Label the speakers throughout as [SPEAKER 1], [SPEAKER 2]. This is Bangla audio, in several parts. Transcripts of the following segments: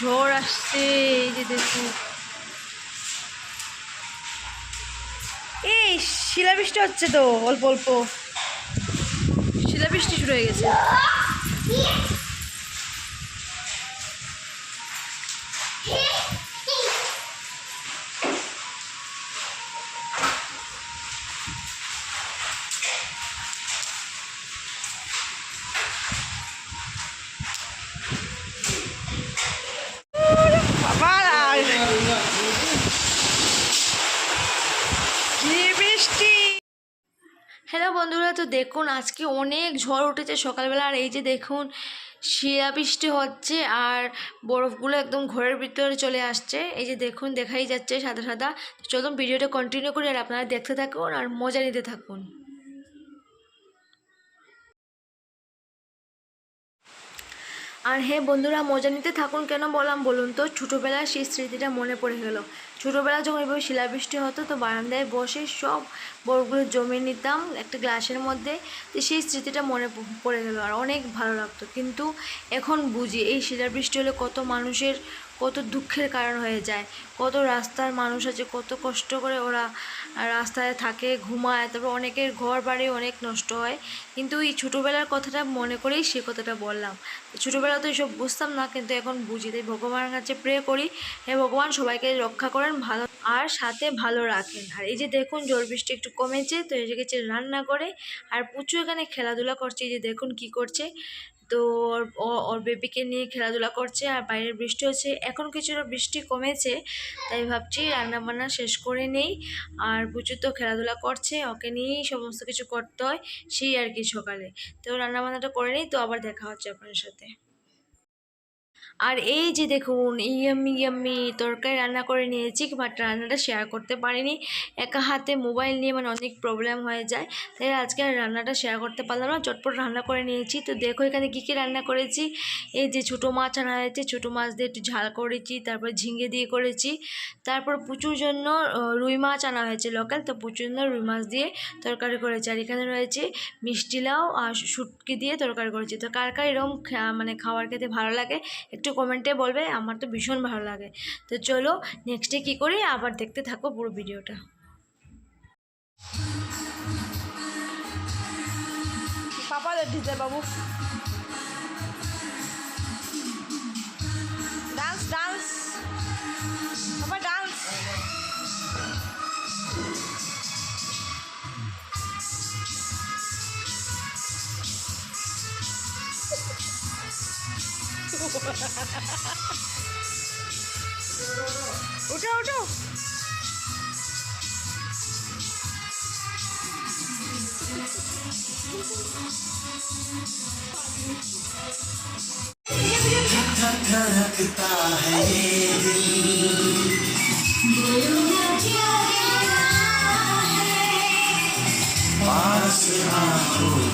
[SPEAKER 1] ঝড় আসছে, এই যে দেখো এই, শিলাবৃষ্টি হচ্ছে তো, অল্প অল্প। শিলাবৃষ্টি শুরু হয়ে গেছে। বন্ধুরা, তো দেখুন, আজকে অনেক ঝড় উঠেছে সকালবেলা। আর এই যে দেখুন, শিলা বৃষ্টি হচ্ছে আর বরফগুলো একদম ঘরের ভিতরে চলে আসছে। এই যে দেখুন, দেখাই যাচ্ছে সাদা সাদা। চলুন, ভিডিওটা কন্টিনিউ করি আর আপনারা দেখতে থাকুন আর মজা নিতে থাকুন। আর হ্যাঁ বন্ধুরা, মজা নিতে থাকুন কেন বললাম বলুন তো, ছোটোবেলার সেই স্মৃতিটা মনে পড়ে গেল। ছোটোবেলা যখন এভাবে শিলাবৃষ্টি হতো, তো বারান্দায় বসে সব বরফগুলো জমে নিতাম একটা গ্লাসের মধ্যে। তো সেই স্মৃতিটা মনে পড়ে গেল, আর অনেক ভালো লাগতো। কিন্তু এখন বুঝি, এই শিলাবৃষ্টি হলে কত মানুষের কত দুঃখের কারণ হয়ে যায়, কত রাস্তার মানুষ আছে, কত কষ্ট করে ওরা রাস্তায় থাকে, ঘুমায়, তারপর অনেকের ঘর বাড়ি অনেক নষ্ট হয়। কিন্তু এই ছোটোবেলার কথাটা মনে করেই সে কথাটা বললাম। ছোটোবেলা তো এসব বুঝতাম না, কিন্তু এখন বুঝি। তাই ভগবানের কাছে প্রে করি, হে ভগবান সবাইকে রক্ষা করেন, ভালো আর সাথে ভালো রাখেন। আর এই যে দেখুন, জল বৃষ্টি একটু কমেছে, তো এসে গেছে রান্না করে আর প্রচুর এখানে খেলাধুলা করছে, এই যে দেখুন কি করছে। তো ওর ওর বেবিকে নিয়ে খেলাধুলা করছে আর বাইরে বৃষ্টি হচ্ছে। এখন কিছুটা বৃষ্টি কমেছে, তাই ভাবছি রান্নাবান্না শেষ করে নেই। আর বুচু তো খেলাধুলা করছে, ওকে নিয়েই সমস্ত কিছু করতে হয়, সেই আর কি সকালে। তো রান্নাবান্নাটা করে নিই, তো আবার দেখা হচ্ছে আপনার সাথে। আর এই যে দেখুন, ইয়াম্মি ইয়াম্মি তরকারি রান্না করে নিয়েছি, বাট রান্নাটা শেয়ার করতে পারিনি। একা হাতে মোবাইল নিয়ে মানে অনেক প্রবলেম হয়ে যায়। তাই আজকে রান্নাটা শেয়ার করতে পারলাম না, চটপট রান্না করে নিয়েছি। তো দেখো এখানে কী কী রান্না করেছি। এই যে ছোটো মাছ আনা হয়েছে, ছোটো মাছ দিয়ে একটু ঝাল করেছি, তারপর ঝিঙে দিয়ে করেছি। তারপর প্রচুর জন্য রুই মাছ আনা হয়েছে লোকাল তো প্রচুর জন্য রুই মাছ দিয়ে তরকারি করেছি। আর এখানে রয়েছে মিষ্টি লাউ আর শুটকি দিয়ে তরকারি করেছি। তো কার কার এরকম মানে খাবার খেতে ভালো লাগে, একটু কমেন্টে বলবে, আমার তো ভীষণ ভালো লাগে। তো চলো নেক্সটে কী করি? আবার দেখতে থাকো পুরো ভিডিওটা। পাপা দিতে বাবু। उठो उठो।
[SPEAKER 2] धड़कता है ये दिल पास आओ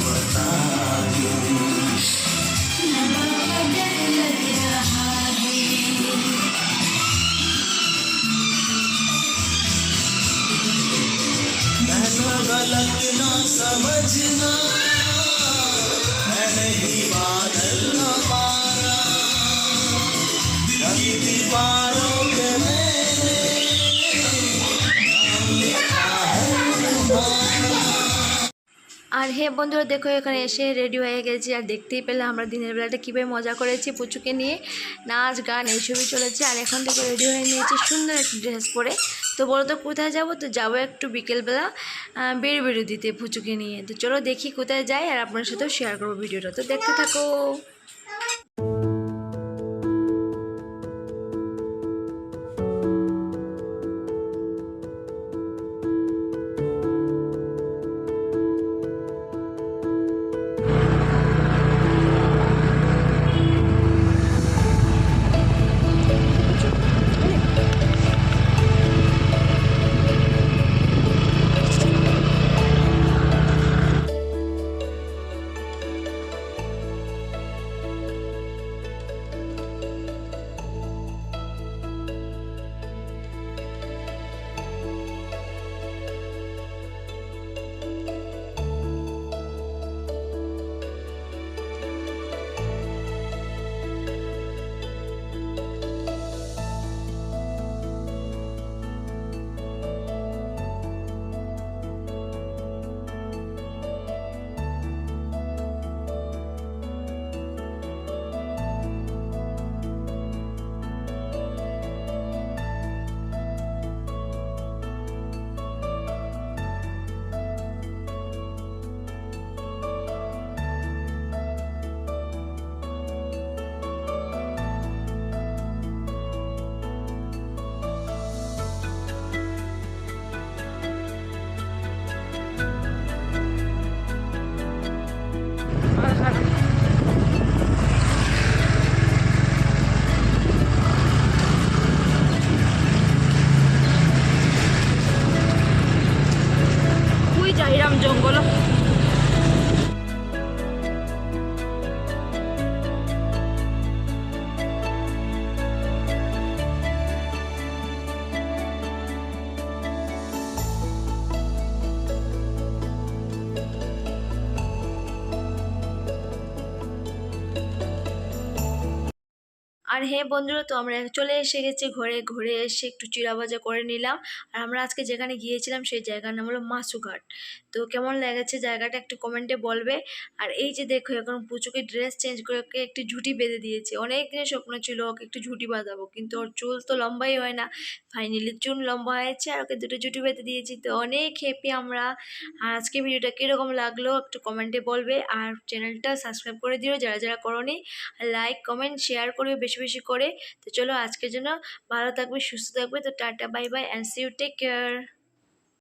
[SPEAKER 2] समझना। मैं नहीं बादल पारा। की दीवारों
[SPEAKER 1] আর হে বন্ধুরা, দেখো এখানে এসে রেডি হয়ে গেছি। আর দেখতেই পেলে আমরা দিনের বেলাটা কীভাবে মজা করেছি, পুচুকে নিয়ে নাচ, গান এইসবই চলেছে। আর এখন থেকে রেডি হয়ে নিয়েছি সুন্দর একটি ড্রেস পরে। তো বলো তো, কোথায় যাব? তো যাব একটু বিকেলবেলা বেরু বেরু দিতে পুচুকে নিয়ে। তো চলো দেখি কোথায় যাই, আর আপনার সাথেও শেয়ার করব ভিডিওটা। তো দেখতে থাকো। আর হ্যাঁ বন্ধুরা, তো আমরা চলে এসে গেছি ঘরে, ঘুরে এসে একটু চিরাবাজা করে নিলাম। আর আমরা আজকে যেখানে গিয়েছিলাম সেই জায়গার নাম হলো মাসুঘাট। তো কেমন লেগেছে জায়গাটা একটু কমেন্টে বলবে। আর এই যে দেখো, এখন পুচুকে ড্রেস চেঞ্জ করে ওকে একটি ঝুঁটি বেঁধে দিয়েছে। অনেক দিনের স্বপ্ন ছিল ওকে একটু ঝুঁটি বাঁধাবো, কিন্তু ওর চুল তো লম্বাই হয় না। ফাইনালি চুল লম্বা হয়েছে আর ওকে দুটো ঝুঁটি বেঁধে দিয়েছি। তো অনেক হ্যাপি আমরা। আর আজকে ভিডিওটা কীরকম লাগল একটু কমেন্টে বলবে। আর চ্যানেলটা সাবস্ক্রাইব করে দিও যারা যারা করনি। লাইক কমেন্ট শেয়ার করবে। বেশি বেশি করে। তো চলো আজকের জন্য ভালো থাকবে, সুস্থ থাকবে। তো tata bye bye and see you take care